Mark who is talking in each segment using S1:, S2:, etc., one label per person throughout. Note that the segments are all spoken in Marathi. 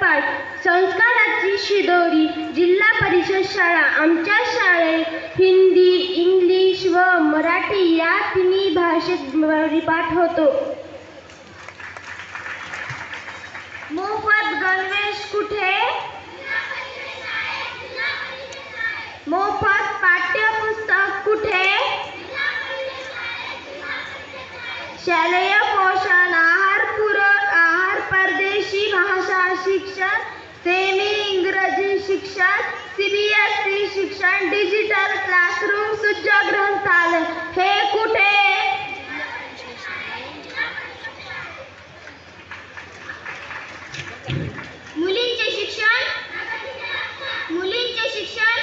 S1: पाठ. संस्काराची शिदोरी जिल्हा परिषद शाळा आमच्या शाळेत हिंदी इंग्लिश व मराठी या तिन्ही भाषेत पाठ होतो. मोफत गणवेश कुठे? मोफत पाठ्यपुस्तक कुठे? शालेय पोषणा शिक्षण सेमी इंग्रजी शिक्षण सीबीएसई शिक्षण डिजिटल क्लासरूम सुज्ज ग्रंथालय हे कुठे? मुलींचे शिक्षण मुलींचे शिक्षण.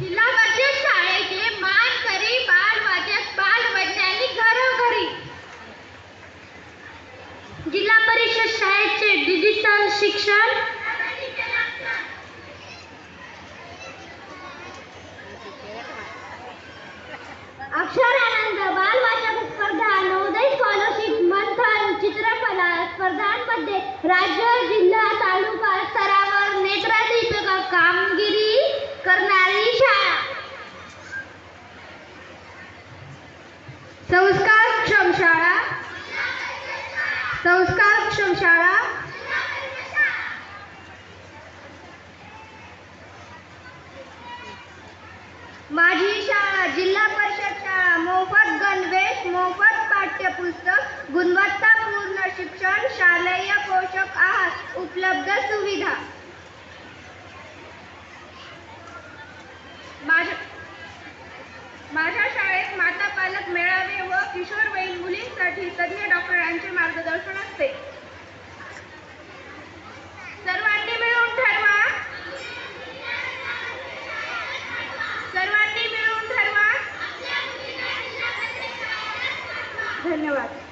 S1: जिल्हा जिल्हा परिषद शाळेचे डिजिटल शिक्षण. अक्षरानंद बालवाचक स्पर्धा नवोदय स्कॉलरशिप मंथन चित्रकला स्पर्धांमध्ये राज्य जिल्हा तालुका स्तरावर नेत्रदीपक कामगिरी करणारी शाळा. संस्कारक्षम शाळा. संस्कारक्षम शाळा माझी शाळा जिल्हा परिषद शाळा मोफत गणवेश मोफत पाठ्यपुस्तक गुणवत्तापूर्ण शिक्षण शालेय पोषक आहार उपलब्ध सुविधा. माझ्या माझ्या शाळेत माता पालक मेळावे व किशोरवयीन करण्यासाठी तज्ज्ञ डॉक्टरांचे मार्गदर्शन असते. सर्वांनी मिळून ठरवा. सर्वांनी मिळून ठरवा. धन्यवाद.